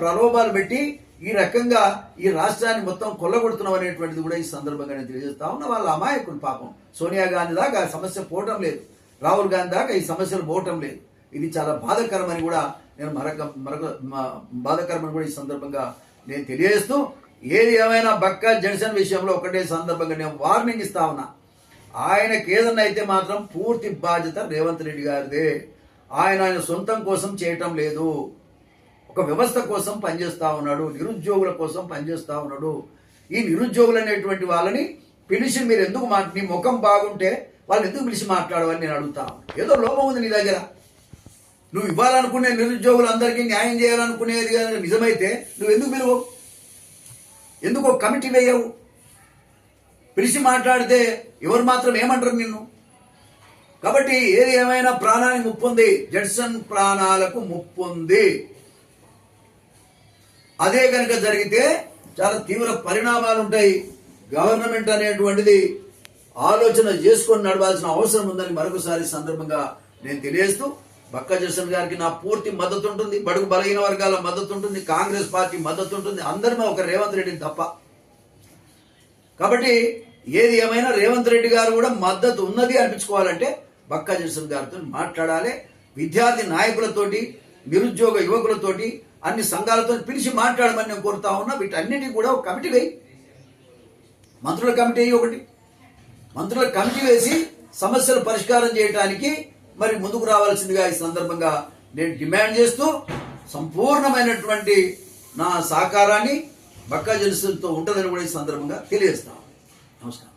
ప్రలోభాలు పెట్టి ఈ రకంగా ఈ రాష్ట్రాన్ని మొత్తం కొల్లగొడుతున్నాం అనేటువంటిది కూడా ఈ సందర్భంగా నేను తెలియజేస్తా ఉన్నా. వాళ్ళ అమాయకులు పాపం. సోనియా గాంధీ దాకా ఆ సమస్య పోవటం లేదు. రాహుల్ గాంధీ దాకా ఈ సమస్యలు పోవటం లేదు. ఇది చాలా బాధాకరమని కూడా నేను మరొక మరొక బాధకరమని బాధాకరమని కూడా ఈ సందర్భంగా నేను తెలియజేస్తూ ఏది ఏమైనా బక్క జనసేన విషయంలో ఒకటే సందర్భంగా నేను వార్నింగ్ ఇస్తా ఉన్నా. ఆయనకి ఏదన్నా అయితే మాత్రం పూర్తి బాధ్యత రేవంత్ రెడ్డి గారిదే. ఆయన ఆయన సొంతం కోసం చేయటం లేదు. ఒక వ్యవస్థ కోసం పనిచేస్తూ ఉన్నాడు నిరుద్యోగుల కోసం పనిచేస్తూ ఉన్నాడు. ఈ నిరుద్యోగులు అనేటువంటి వాళ్ళని పిలిచి మీరు ఎందుకు మా నీ ముఖం బాగుంటే వాళ్ళు ఎందుకు పిలిచి మాట్లాడవని నేను అడుగుతా ఏదో లోపం ఉంది నీ దగ్గర. నువ్వు ఇవ్వాలనుకునే నిరుద్యోగులందరికీ న్యాయం చేయాలనుకునేది కానీ నిజమైతే నువ్వు ఎందుకు పిలువు? ఎందుకు కమిటీ వేయవు? పిలిచి మాట్లాడితే ఎవరు మాత్రం ఏమంటారు నిన్ను? కాబట్టి ఏది ఏమైనా ప్రాణానికి ముప్పు ఉంది. జడ్సన్ ప్రాణాలకు ముప్పు ఉంది. అదే కనుక జరిగితే చాలా తీవ్ర పరిణామాలు ఉంటాయి గవర్నమెంట్ అనేటువంటిది ఆలోచన చేసుకొని నడవాల్సిన అవసరం ఉందని మరొకసారి సందర్భంగా నేను తెలియజేస్తూ బక్క జసన్ గారికి నా పూర్తి మద్దతు ఉంటుంది బడుగు బలహీన వర్గాల మద్దతు ఉంటుంది కాంగ్రెస్ పార్టీ మద్దతు ఉంటుంది అందరిమే ఒక రేవంత్ రెడ్డిని తప్ప. కాబట్టి ఏది ఏమైనా రేవంత్ రెడ్డి గారు కూడా మద్దతు ఉన్నది అనిపించుకోవాలంటే బక్కా జనసేన గారితో మాట్లాడాలి. విద్యార్థి నాయకులతోటి నిరుద్యోగ యువకులతోటి అన్ని సంఘాలతో పిలిచి మాట్లాడమని నేను కోరుతా ఉన్నా. వీటన్నిటి కూడా ఒక కమిటీ వేయి. మంత్రుల కమిటీ ఒకటి. మంత్రుల కమిటీ వేసి సమస్యలు పరిష్కారం చేయడానికి మరి ముందుకు రావాల్సిందిగా ఈ సందర్భంగా నేను డిమాండ్ చేస్తూ సంపూర్ణమైనటువంటి నా సహకారాన్ని బక్కా జనసేనతో ఉంటుందని కూడా ఈ సందర్భంగా తెలియజేస్తాను నమస్కారం.